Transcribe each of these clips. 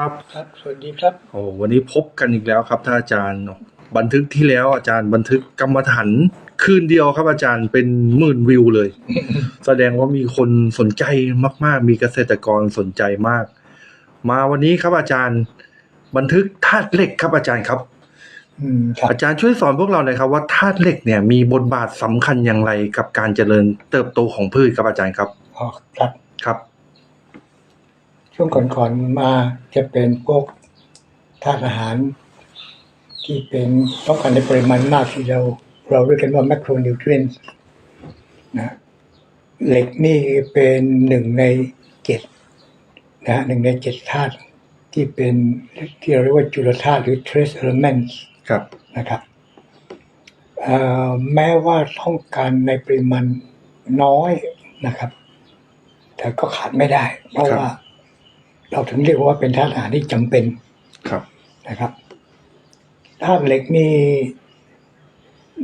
ครับครับสวัสดีครับ โอ้วันนี้พบกันอีกแล้วครับท่านอาจารย์ บันทึกที่แล้วอาจารย์บันทึกกรรมฐานคืนเดียวครับอาจารย์เป็นหมื่นวิวเลย แสดงว่ามีคนสนใจมาก ๆ มีเกษตรกรสนใจมาก มาวันนี้ครับอาจารย์ บันทึกธาตุเหล็กครับอาจารย์ครับอืมครับอาจารย์ช่วยสอนพวกเราหน่อยครับว่าธาตุเหล็กเนี่ยมีบทบาทสำคัญอย่างไรกับการเจริญเติบโตของพืชครับอาจารย์ครับอ๋อครับครับ ช่วงก่อนๆมาจะเป็นพวกธาตุอาหาร ที่เป็นต้องการในปริมาณมากที่เรา เราเรียกกันว่าแม c โ o รนิวทรีนนะเหล็กนี่เป็นหนึ่งในเจ็ดนะหนึ่งในเจ็ดธาตุที่เป็นที่เราเรียกว่าจุลธาตุหรือ trace elements ครับนะครับเอ่อแม้ว่าต้องการในปริมาณน้อยนะครับ แต่ก็ขาดไม่ได้ เพราะครับว่า เราถึงเรียกว่าเป็นธาตุอาหารที่จำเป็นครับนะครับธาตุเหล็กนี่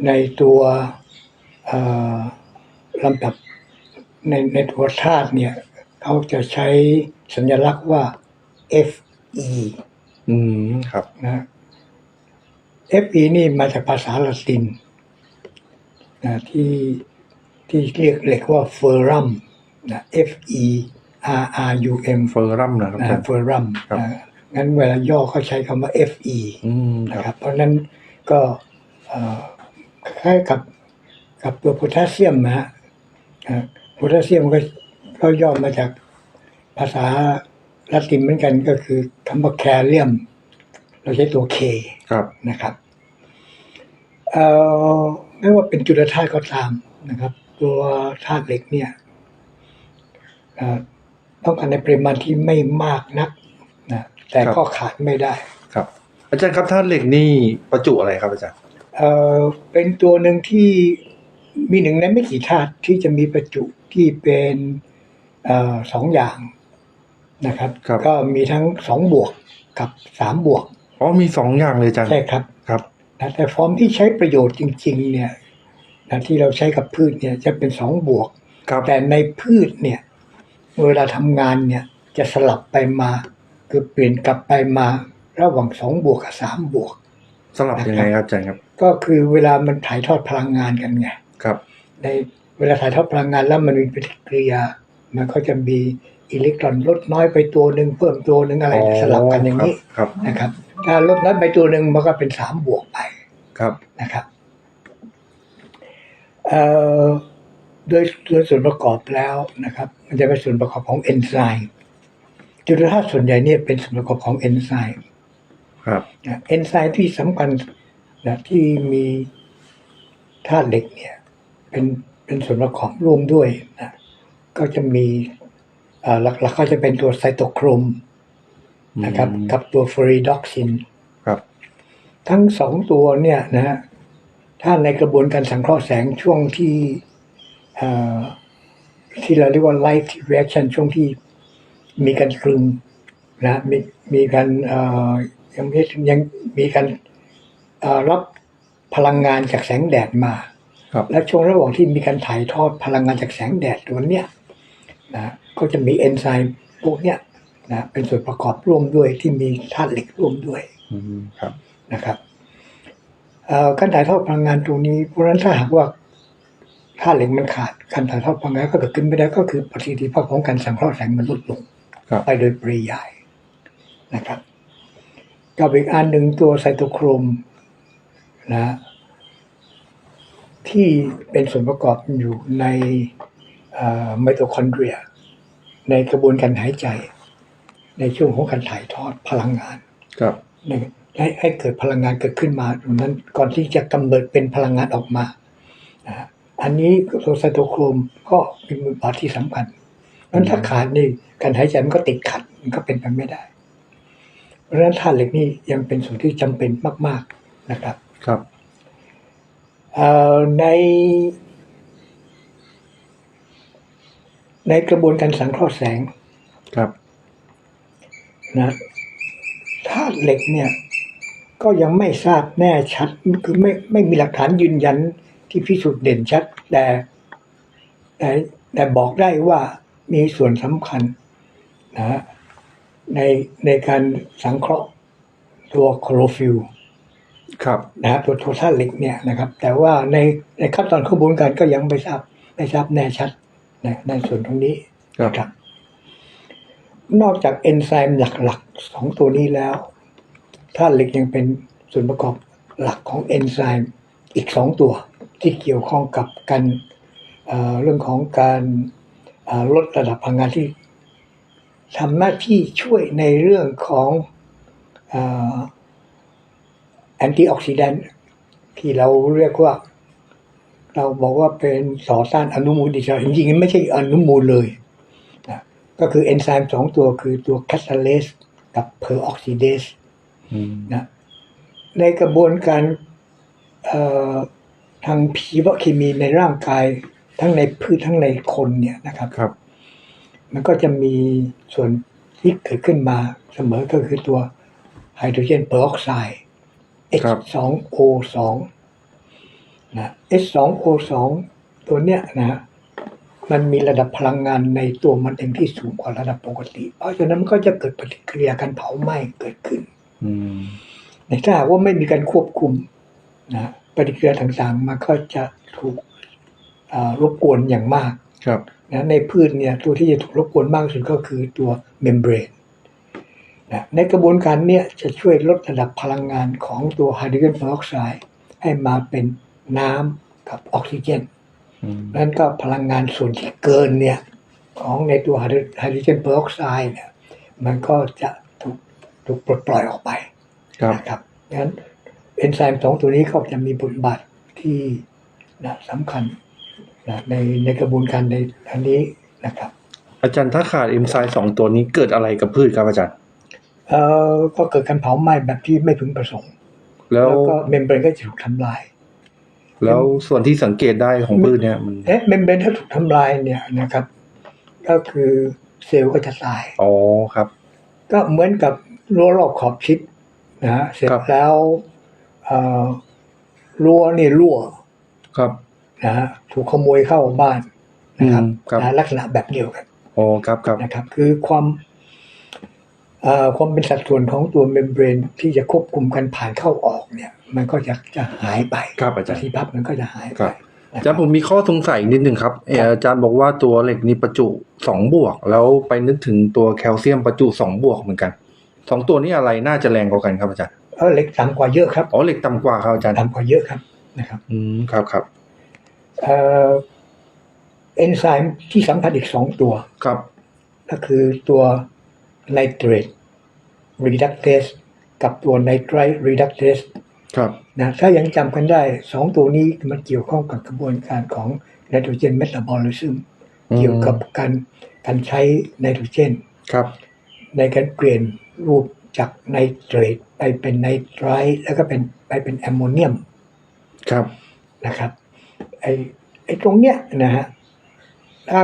ในตัวเอ่อลำดับในในตัวธาตุเนี่ยเขาจะใช้สัญลักษณ์ว่า Fe อืมครับนะ Fe นี่มาจากภาษาละตินนะที่ที่เรียกเหล็กว่าเฟอรัมนะ F E R R U M เฟอร์รัมนะครับอาจารนะย์เฟอรัมครับงั้นเวลาย่อเขาใช้คำว่า F E อืมคนะครัรับบเพราะฉะนั้นก็เอ่อคล้ายกับกับตัวโพแทสเซียมนะฮะอ่าโพแทสเซียมก็ก็ย่อมาจากภาษาละตินเหมือนกันก็คือคำว่าแคลเรียม เราใช้ตัว K ครับนะครับเอ่อไม่ว่าเป็นจุลธาตุก็ตามนะครับ ตัวธาตุเหล็กเนี่ยเอ่อ ต้องการในปริมาณที่ไม่มากนักนะแต่ก็ขาดไม่ได้ครับ อาจารย์ครับธาตุเหล็กนี่ประจุอะไรครับอาจารย์เอ่อเป็นตัวหนึ่งที่มีหนึ่งในไม่กี่ธาตุที่จะมีประจุที่เป็นเออสองอย่างนะครับครับก็มีทั้งสองบวกกับสามบวกอ๋อมีสองอย่างเลยอาจารย์ใช่ครับครับนะแต่ฟอร์มที่ใช้ประโยชน์จริง ๆ เนี่ยนะที่เราใช้กับพืชเนี่ยจะเป็นสองบวกครับแต่ในพืชเนี่ย เวลาทำงานเนี่ยจะสลับไปมา คือเปลี่ยนกลับไปมา ระหว่างสองบวกกับสามบวกสลับยังไงครับอาจารย์ครับ ก็คือเวลามันถ่ายทอดพลังงานกันไงครับ ในเวลาถ่ายทอดพลังงานแล้วมันมีปฏิกิริยา มันก็จะมีอิเล็กตรอนลดน้อยไปตัวหนึ่งเพิ่มตัวหนึ่งอะไรสลับกันอย่างนี้ครับนะครับ ถ้าลดน้อยไปตัวหนึ่งมันก็เป็นสามบวกไปครับนะครับเอ่อ โดยโดยส่วนประกอบแล้วนะครับ มันจะเป็นส่วนประกอบของเอนไซม์จุลธาตุส่วนใหญ่เนี่ยเป็นส่วนประกอบของเอนไซม์ครับนะเอนไซม์ที่สำคัญนะที่มีธาตุเหล็กเนี่ย เป็นเป็นส่วนประกอบร่วมด้วยนะก็จะมีเอ่อหลักๆก็จะเป็นตัวไซโตโครมนะครับอืมกับตัวฟรีด็อกซินครับ ทั้งสองตัวเนี่ยนะฮะถ้าในกระบวนการสังเคราะห์แสงช่วงที่เอ่อ ที่เราเรียกว่า light reaction ช่วงที่มีการคลึงนะมีมีการเอ่อยังไม่ถึงยังมีการเอ่อรับพลังงานจากแสงแดดมาครับและช่วงระหว่างที่มีการถ่ายทอดพลังงานจากแสงแดดตัวเนี้ยนะก็จะมีเอนไซม์พวกเนี้ยนะเป็นส่วนประกอบร่วมด้วยที่มีธาตุเหล็กร่วมด้วยอืมครับนะครับเอ่อการถ่ายทอดพลังงานตรงนี้เพราะฉะนั้นถ้าหากว่า ธาตุเหล็กมันขาดการถ่ายทอดพลังงานก็เกิดขึ้นไม่ได้ก็คือประสิทธิภาพของการสังเคราะห์แสงมันลดลงครับไปโดยปริยายนะครับกับอีกอันหนึ่งตัวไซโตโครมนะที่เป็นส่วนประกอบอยู่ในไมโตคอนเดรีย ในกระบวนการหายใจ ในช่วงของการถ่ายทอดพลังงาน ครับให้ให้ให้เกิดพลังงานเกิดขึ้นมาตรงนั้น ก่อนที่จะกำเนิดเป็นพลังงานออกมานะฮะ อันนี้ตัวไซโตโครมก็เป็นมือบาทที่สำคัญเพราะฉะนั้นถ้าขาดนี่การหายใจมันก็ติดขัด มันก็เป็นไปไม่ได้ เพราะฉะนั้นธาตุเหล็กนี่ยังเป็นส่วนที่จำเป็นมาก ๆนะครับ ครับเอ่อใน ในกระบวนการสังเคราะห์แสง ครับนะธาตุเหล็กเนี่ย ก็ยังไม่ทราบแน่ชัดคือไม่ไม่มีหลักฐานยืนยัน ที่พิสูจน์เด่นชัด แต่แต่แต่บอกได้ว่ามีส่วนสำคัญนะฮะในในการสังเคราะห์ตัวโคลอโรฟิลครับนะฮะตัวตัวธาตุเหล็กเนี่ยนะครับ แต่ว่าในในขั้นตอนกระบวนการก็ยังไม่ทราบไม่ทราบแน่ชัดนะในส่วนตรงนี้ครับนะครับ นอกจากเอนไซม์หลักๆสองตัวนี้แล้วธาตุเหล็กยังเป็นส่วนประกอบหลักของเอนไซม์อีกสองตัว ที่เกี่ยวข้องกับการเอ่อเรื่องของการเอ่อลดระดับพลังงานที่ทำหน้าที่ช่วยในเรื่องของแอนตี้ออกซิแดนต์ที่เราเรียกว่า เราบอกว่าเป็นต่อต้านอนุมูลอิสระจริงๆ ไม่ใช่อนุมูลเลยนะก็คือเอนไซม์สองตัวคือตัวแคตาเลสกับเพอร์ออกซิเดสอืมนะในกระบวนการเอ่อ ทางชีวเคมีในร่างกายทั้งในพืชทั้งในคนเนี่ยนะครับครับ มันก็จะมีส่วนที่เกิดขึ้นมาเสมอก็คือตัวไฮโดรเจนเปอร์ออกไซด์ครับ H2O2 นะ H2O2 ตัวเนี้ยนะมันมีระดับพลังงานในตัวมันเองที่สูงกว่าระดับปกติ เพราะฉะนั้นมันก็จะเกิดปฏิกิริยาการเผาไหม้เกิดขึ้นอืมในถ้าหากว่าไม่มีการควบคุมนะ ปฏิกิริยาต่างๆมันก็จะถูกอ่ารบกวนอย่างมากครับนะในพืชเนี่ยตัวที่จะถูกรบกวนมากที่สุดก็คือตัวเมมเบรนนะในกระบวนการเนี้ยจะช่วยลดระดับพลังงานของตัวไฮโดรเจนเปอร์ออกไซด์ให้มาเป็นน้ำกับออกซิเจนอืมนั่นก็พลังงานส่วนที่เกินเนี่ยของในตัวไฮโดรไฮโดรเจนเปอร์ออกไซด์เนี่ยมันก็จะถูกถูกปลดปล่อยออกไปครับนะครับงั้น เอนไซม์สองตัวนี้ก็จะมีบทบาทที่นะสำคัญนะในในกระบวนการในอันนี้นะครับ อาจารย์ถ้าขาดเอนไซม์สองตัวนี้เกิดอะไรกับพืชครับอาจารย์เอ่อก็เกิดการเผาไหม้แบบที่ไม่พึงประสงค์ แล้วแล้วก็เมมเบรนก็จะถูกทำลาย แล้วส่วนที่สังเกตได้ของพืชเนี่ยมันเอ๊ะเมมเบรนถ้าถูกทำลายเนี่ยนะครับ ก็คือเซลล์ก็จะตายอ๋อครับ ก็เหมือนกับรั้วรอบขอบชิดนะฮะเสร็จครับแล้วเอ่อ รั้วนี่รั่วครับนะฮะถูกขโมยเข้าบ้านนะครับอืมครับนะลักษณะแบบเดียวกันอ๋อครับครับนะครับ คือความเอ่อความเป็นสัดส่วนของตัวเมมเบรนที่จะควบคุมการผ่านเข้าออกเนี่ย มันก็จะจะหายไปครับอาปจารย์ฏิภาพมันก็จะหายคไปรับอาจารย์ผมมีข้อสงสัยนิดนึงครับเอ่ออาจารย์บอกว่าตัวเหล็กนี่ประจุสองบวก แล้วไปนึกถึงตัวแคลเซียมประจุสองบวกเหมือนกันสองตัวนี้อะไรน่าจะแรงกว่ากันครับอาจารย์ เออเหล็กต่ำกว่าเยอะครับอ๋อเหล็กต่ำกว่าครับอาจารย์ต่ำกว่าเยอะครับนะครับ อืมครับครับเอ่อเอนไซม์ที่สำคัญอีกสองตัวครับ ก็คือตัวไนเตรตรีดักเ s สกับตัวไนไตรรีดักเ s สครับนะถ้ายังจำกันได้สองตัวนี้มันเกี่ยวข้องกับกระบวนการของไนโตรเจนเมตาบอลิซึมอืมเกี่ยวกับการการใช้ไนโตรเจนครับ ในการเปลี่ยนรูป จากไนเตรตไปเป็นไนไตรแล้วก็เป็นไปเป็นแอมโมเนียมครับนะครับไอ้ไอ้ตรงเนี้ยนะฮะถ้า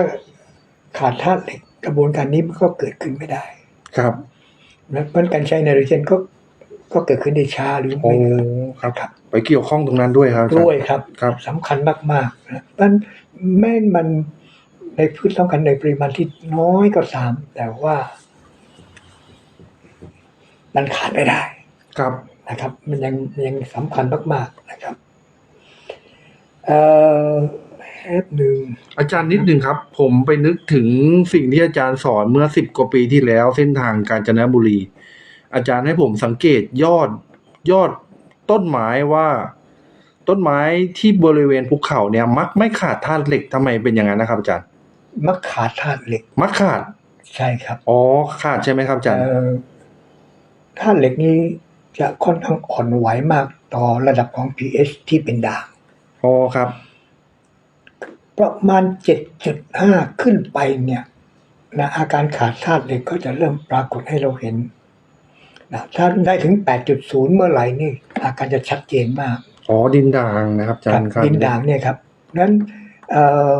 ขาดธาตุเหล็กกระบวนการนี้มันก็เกิดขึ้นไม่ได้ ครับนะเพราะการใช้ไนโตรเจนก็ก็เกิดขึ้นได้ช้าหรือโอ้ไม่ครับครับ ไปเกี่ยวข้องตรงนั้นด้วยครับอาจารด้วยย์ครับครับสำคัญมากๆนะเพราะฉะนั้นแม้มันในพืชต้องการในปริมาณที่น้อยก็ตามแต่ว่า มันขาดไม่ได้ครับนะครับ มันยังยังสำคัญมาก ๆ นะครับเอ่อแป๊บหนึ่งอาจารย์นิดนึงครับ ผมไปนึกถึงสิ่งที่อาจารย์สอนเมื่อสิบกว่าปีที่แล้วเส้นทางกาญจนบุรี อาจารย์ให้ผมสังเกตยอดยอดต้นไม้ว่า ต้นไม้ที่บริเวณภูเขาเนี่ย มักไม่ขาดธาตุเหล็กทำไมเป็นอย่างนั้นนะครับ อาจารย์ มักขาดธาตุเหล็ก มักขาด ใช่ครับ อ๋อขาดใช่ไหมครับอาจารย์เอ่อ ธาตุเหล็กนี้จะค่อนข้างอ่อนไหวมากต่อระดับของ pH ที่เป็นด่างอ๋อครับ ประมาณ 7.5 ขึ้นไปเนี่ยนะอาการขาดธาตุเหล็กก็จะเริ่มปรากฏให้เราเห็นนะถ้าได้ถึง 8.0 เมื่อไหร่นี่ อาการจะชัดเจนมาก อ๋อ ดินด่างนะครับอาจารย์ครับดินด่างเนี่ยครับนั้นเอ่อ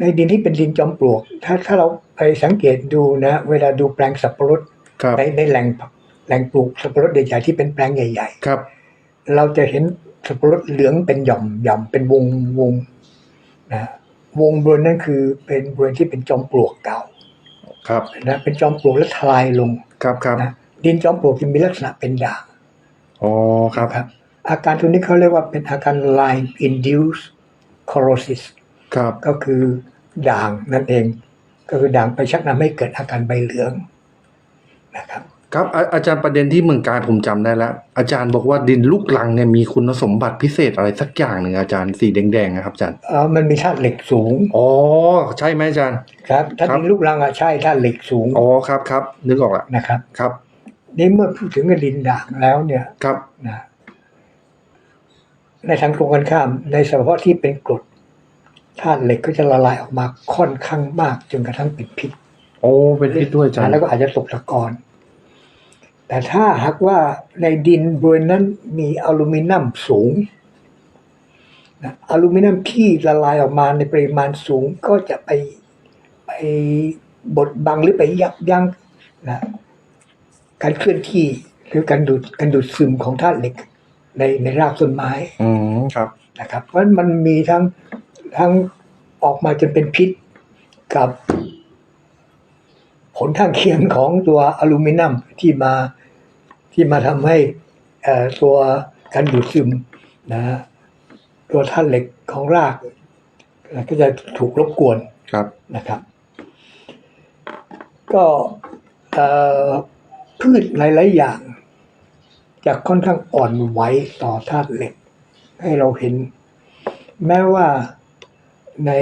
ในดินที่เป็นดินจอมปลวก ถ้าถ้าเราไปสังเกตดูนะ เวลาดูแปลงสับปะรดครับ ในในแหล่งแหล่งปลูกสับปะรดใหญ่ๆที่เป็นแปลงใหญ่ครับๆเราจะเห็นสับปะรดเหลืองเป็นหย่อมหย่อมเป็นวงวงนะวงบริเวณนั้นคือเป็นบริเวณที่เป็นจอมปลวกเก่า ครับนะเป็นจอมปลวกแล้วทลายลงครับครับนะดินจอมปลวกจะมีลักษณะเป็นด่างอ๋อครับครับ อาการตัวนี้เขาเรียกว่าเป็นอาการ line induced corrosis ครับก็คือด่างนั่นเอง ก็คือด่างไปชักนำให้เกิดอาการใบเหลือง นะครับ ครับอาอาจารย์ประเด็นที่เมืองการผมจำได้แล้ว อาจารย์บอกว่าดินลูกลังเนี่ยมีคุณสมบัติพิเศษอะไรสักอย่างหนึ่งอาจารย์สีแดงๆนะครับอาจารย์เออมันมีธาตุเหล็กสูงอ๋อใช่ไหมอาจารย์ ครับถ้าครับดินลูกรังอะใช่ธาตุเหล็กสูงอ๋อครับครับนึกออกละนะครับครับนี่เมื่อพูดถึงดินด่างแล้วเนี่ยครับนะในทางตรงกันข้าม ในสภาวะที่เป็นกรดธาตุเหล็กก็จะละลายออกมาค่อนข้างมากจนกระทั่งเป็นพิษ โอ้เป็นพิษด้วยอาจารย์แล้วก็อาจจะตกตะกอน แต่ถ้าหากว่าในดินบริเวณนั้นมีอลูมิเนียมสูงนะอลูมิเนียมที่ละลายออกมาในปริมาณสูงก็จะไปไปบดบังหรือไปยับยั้งนะการเคลื่อนที่หรือการดูดการดูดซึมของธาตุเหล็ก ในในรากต้นไม้ อืมครับนะครับ เพราะฉะนั้นมันมีทั้งทั้งออกมาจนเป็นพิษกับ ผลข้างเคียงของตัวอลูมิเนียมที่มาที่มาทำให้เอ่อตัวการดูดซึมนะฮะตัวธาตุเหล็กของราก ก็จะถูกรบกวนครับนะครับ ก็เอ่อพืชหลาย ๆ อย่าง จะค่อนข้างอ่อนไหวต่อธาตุเหล็ก ให้เราเห็น แม้ว่าใน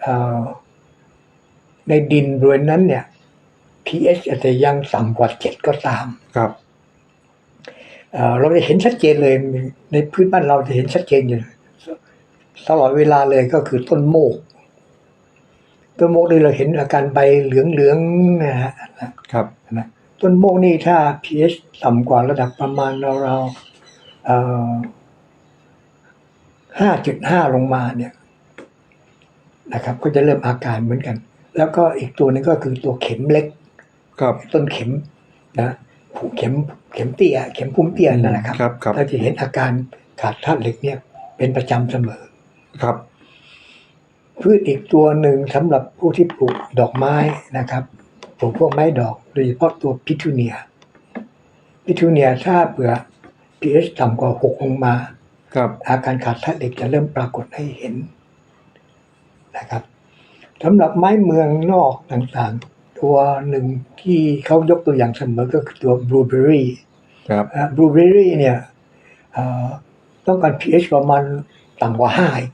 เอ่อ ในดินบริเวณนั้นเนี่ย pH อาจจะยังต่ำกว่าเจ็ดก็ตาม ครับเอ่อเราจะเห็นชัดเจนเลย ในพื้นบ้านเราจะเห็นชัดเจนอยู่ตลอดเวลาเลยก็คือต้นโมกต้นโมกนี่เราเห็นอาการใบเหลืองๆนะฮะครับนะต้นโมกนี่ถ้า pH ต่ำกว่าระดับประมาณเราเราห้าจุดห้าลงมาเนี่ยนะครับ ก็จะเริ่มอาการเหมือนกัน แล้วก็อีกตัวหนึงก็คือตัวเข็มเล็กครับต้นเข็มนะผูเข็มเข็มเตี้ยเข็มพุ่มเตี้ยนั่นแหละครับครับครับเราจะเห็นอาการขาดธาตุเหล็กเนี่ย เป็นประจำเสมอครับพืชอีกตัวหนึ่งสำหรับผู้ที่ปลูกดอกไม้นะครับปลูกพวกไม้ดอกโดยเฉพาะตัวพิทูเนียพิทูเนียถ้าเผื่อ pH ต่ำกว่า6ลงมา ครับ อาการขาดธาตุเหล็กจะเริ่มปรากฏให้เห็นนะครับ สำหรับไม้เมืองนอกต่างๆ ตัวหนึ่งที่เขายกตัวอย่างเสมอก็คือตัวบลูเบอรี่ครับบลูเบอรี่เนี่ยเอ่อต้องการ pH ประมาณต่ำกว่าห้าอีก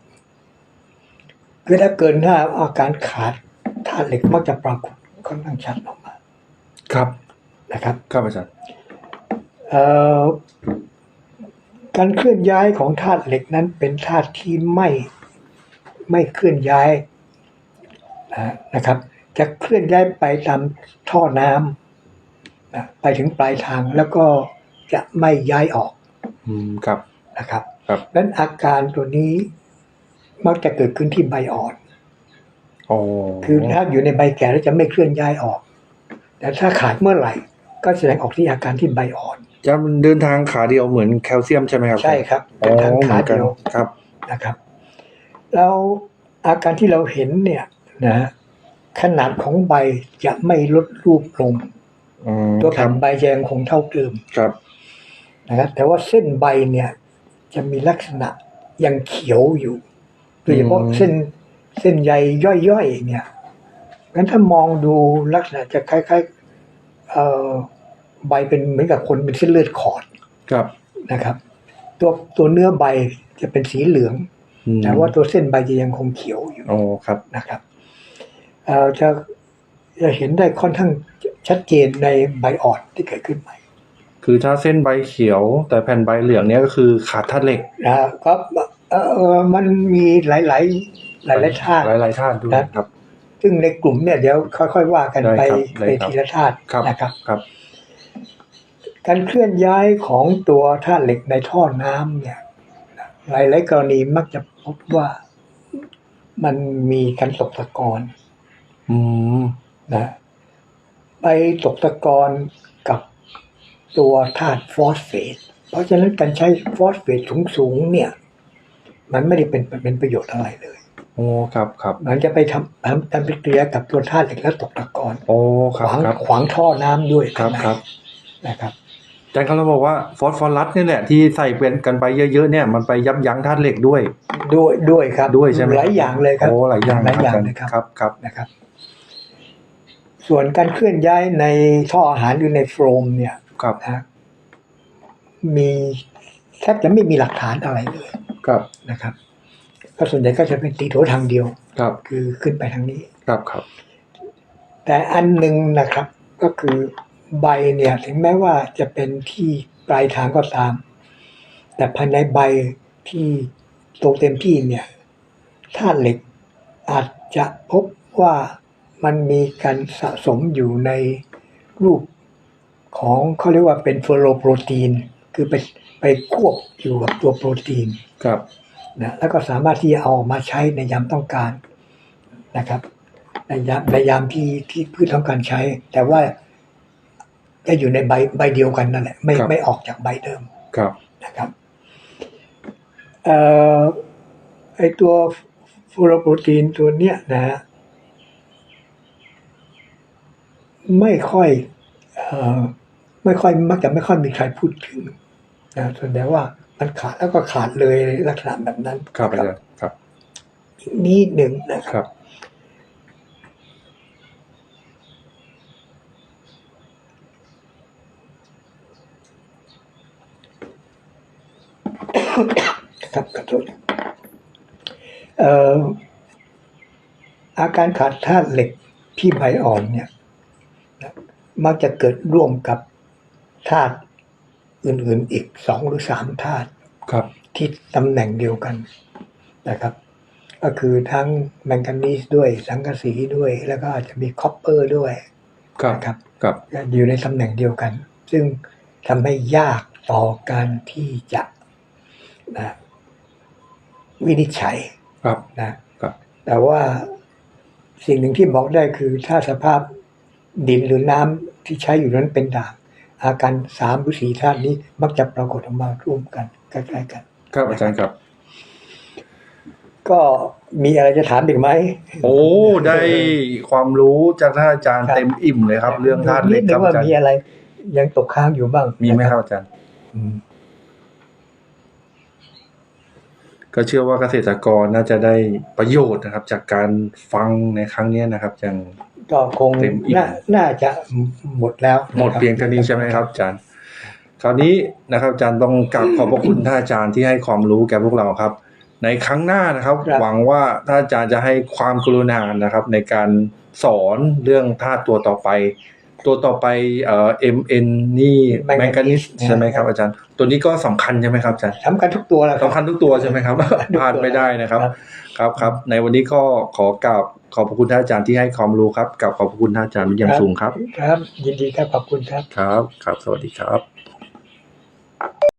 คือถ้าเกินห้าอาการขาดธาตุเหล็กมักจะปรากฏค่อนข้างชัดออกมา ครับนะครับครับอาจารย์เอ่อการเคลื่อนย้ายของธาตุเหล็กนั้นเป็นธาตุที่ไม่ไม่เคลื่อนย้าย นะนะครับ จะเคลื่อนย้ายไปตามท่อน้ำนะไปถึงปลายทางแล้วก็จะไม่ย้ายออกอืมครับนะครับครับนั้นอาการตัวนี้มักจะเกิดขึ้นที่ใบอ่อนอ๋อคือถ้าอยู่ในใบแก่แล้วจะไม่เคลื่อนย้ายออก แต่ถ้าขาดเมื่อไหร่ ก็แสดงออกที่อาการที่ใบอ่อน จะมันเดินทางขาเดียวเหมือนแคลเซียมใช่ไหมครับ ใช่ครับอ๋อทางเหขามือนกันเดียวครับนะครับ แล้วอาการที่เราเห็นเนี่ย นะฮะขนาดของใบจะไม่ลดรูปลงอืมตัวคแผ่รับนใบจะยังคงเท่าเดิมครับนะครับแต่ว่าเส้นใบเนี่ย จะมีลักษณะยังเขียวอยู่โดยเฉพาะเส้นเส้นใยย่อยๆเนี่ยงั้นถ้ามองดูลักษณะจะคล้ายๆเอ่อใบเป็นเหมือนกับคนเป็นเส้นเลือดขอดครับนะครับ ตัวตัวเนื้อใบจะเป็นสีเหลืองอืมแต่ว่าตัวเส้นใบจะยังคงเขียวอยู่อ๋อครับนะครับเอ่อ จะจะเห็นได้ค่อนข้างชัดเจนในใบอ่อนที่เกิดขึ้นใหม่ คือถ้าเส้นใบเขียว แต่แผ่นใบเหลืองเนี้ยก็คือขาดธาตุเหล็กนะฮะก็เอ่อมันมีหลายๆหลายๆธาตุหลายๆธาตุด้วยครับครับ ซึ่งในกลุ่มเนี่ยเดี๋ยวค่อย ๆ ว่ากันได้ไปครับได้ไปครับทีละธาตุครับนะครับครับการเคลื่อนย้ายของตัวธาตุเหล็กในท่อน้ำเนี่ยหลายๆกรณีมักจะพบว่ามันมีการตกตะกอน อืมนะไปตกตะกอนกับตัวธาตุฟอสเฟต เพราะฉะนั้นการใช้ฟอสเฟตสูงๆเนี่ย มันไม่ได้เป็นเป็นประโยชน์อะไรเลยโอ้ครับครับมันจะไปทำทำทำปฏิกิริยากับตัวธาตุเหล็กแล้วตกตะกอนโอ้คขรับวางครับขวางท่อน้ำด้วยครับข้างในครับนะครับอาจารย์เขาเราบอกว่าฟอสฟอรัสเนี่ยแหละที่ใส่เป็นกันไปเยอะๆเนี่ยมันไปยับยั้งธาตุเหล็กด้วย ด้วยด้วยครับด้วยใช่ไหมหลายอย่างเลยครับโอ้หลายอย่างหลายอย่างจรเลยครับครับครับนะครับ ส่วนการเคลื่อนย้ายในท่ออาหารหรือในโฟมเนี่ยครับนะมีแทบจะไม่มีหลักฐานอะไรเลยครับนะครับ ก็ส่วนใหญ่ก็จะเป็นตีโถทางเดียวครับ คือขึ้นไปทางนี้ครับครับ แต่อันหนึ่งนะครับ ก็คือใบเนี่ย ถึงแม้ว่าจะเป็นที่ปลายทางก็ตาม แต่ภายในใบที่โตเต็มที่เนี่ยธาตุเหล็กอาจจะพบว่า มันมีการสะสมอยู่ในรูปของเขาเรียกว่าเป็นเฟอโรโปรตีน คือไปไปควบอยู่กับตัวโปรตีนครับนะแล้วก็สามารถที่จะเอาออกมาใช้ในยามต้องการนะครับ ในยามในยามที่ที่พืชต้องการใช้ แต่ว่าจะอยู่ในใบใบเดียวกันนั่นแหละไม่ไม่ออกจากใบเดิมครับนะครับเอ่อไอตัวฟูโรโปรตีนตัวเนี้ยนะฮะ ไม่ค่อยเอ่อไม่ค่อยมักจะไม่ค่อยมีใครพูดถึงนะส่วนใหญ่ว่ามันขาดแล้วก็ขาดเลยลักษณะแบบนั้น ครับอาจารย์ครับนิดหนึ่งนะครับ ครับครับขอโทษเอ่ออาการขาดธาตุเหล็กที่ใบอ่อนเนี่ยนะ มักจะเกิดร่วมกับธาตุอื่นๆอีกสองหรือสามธาตุครับ ที่ตำแหน่งเดียวกันนะครับ ก็คือทั้งแมงกานีสด้วย สังกะสีด้วย แล้วก็อาจจะมีคอปเปอร์ด้วยครับนะครับครับอยู่ในตำแหน่งเดียวกัน ซึ่งทำให้ยากต่อการที่จะนะวินิจฉัยครับนะครับ แต่ว่าสิ่งหนึ่งที่บอกได้คือถ้าสภาพดินหรือน้ำ ที่ใช้อยู่นั้นเป็นด่าง อาการสามหรือสี่ธาตุนี้มักจะปรากฏออกมาร่วมกันใกล้ๆกัน ครับอาจารย์ครับ ก็มีอะไรจะถามอีกไหม โอ้ได้ความรู้จากท่านอาจารย์ครับ เต็มอิ่มเลยครับ เรื่องธาตุเหล็กนิดนึครับงว่าอาจารย์มีอะไร ยังตกค้างอยู่บ้างมีไหมนะครับอาจารย์ อืม ก็เชื่อว่าเกษตรกรน่าจะได้ประโยชน์นะครับ จากการฟังในครั้งเนี้ยนะครับ อย่าง ก็คงเต็มอิ่มน่าน่าจะหมดแล้วหมดเพียงเท่านี้ใช่ไหมครับอาจารย์ คราวนี้นะครับอาจารย์ต้องกราบขอบพระคุณท่านอาจารย์ที่ให้ความรู้แก่พวกเราครับ ในครั้งหน้านะครับ หวังว่าท่านอาจารย์จะให้ความกรุณานะครับ ในการสอนเรื่องธาตุตัวต่อไป ตัวต่อไปเอ่อ MN นี่แมงกานิสใช่ไหมครับอาจารย์ ตัวนี้ก็สำคัญใช่ไหมครับอาจารย์สำคัญทุกตัวแล้วครับ สำคัญทุกตัวใช่ไหมครับ พลาดไม่ได้นะครับครับ ครับครับ ในวันนี้ก็ขอกราบขอบพระคุณท่านอาจารย์ที่ให้ความรู้ครับกับขอบพระคุณท่านอาจารย์เป็นอย่างสูงครับ ครับ ยินดีครับขอบคุณครับ ครับ ครับ สวัสดีครับ